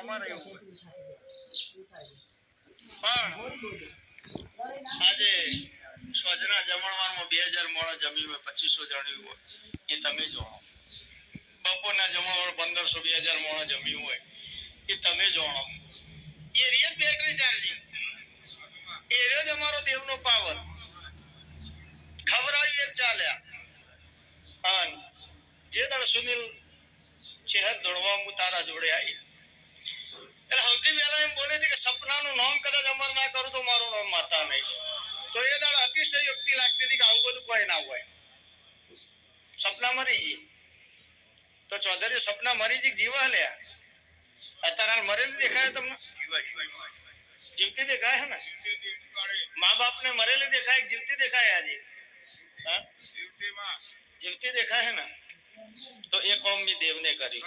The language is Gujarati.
તમારે એવું પણ આજે સ્વજના જમણવારમાં બે હજાર મોડા જમી હોય પચીસો જણ્યું હોય એ તમે જાણો. બપોરના જમણવાર પંદરસો બે હજાર મોડા જમ્યું હોય એ તમે જાણો. એ રીત બેટરી ચાર્જિંગ એ રહ્યો જ અમારો દેવનો પાવર ખવડાવીએ એક ચાલ્યા. અને જે દળ સુનિલ ચહેર દોડવા હું તારા જોડે આવી સપનાનું નામ કદાચ અમર ના કરું તો મારું નામ માતા નહીં તો એ દાડ અતિશય યુક્તિ લાગતી હતી કે આવું બધું કોઈ ના હોય સપના મરી ગઈ તો ચૌધરી સપના મરી ગઈ જીવા લ્યા અત્યારે હાલ મરેલી દેખાય તમને જીવતી દેખાય હે ને મા બાપ ને મરેલી દેખાય કે જીવતી દેખાય આજે હા જીવતી દેખાય હે ને તો એ કોમ બી દેવને કરી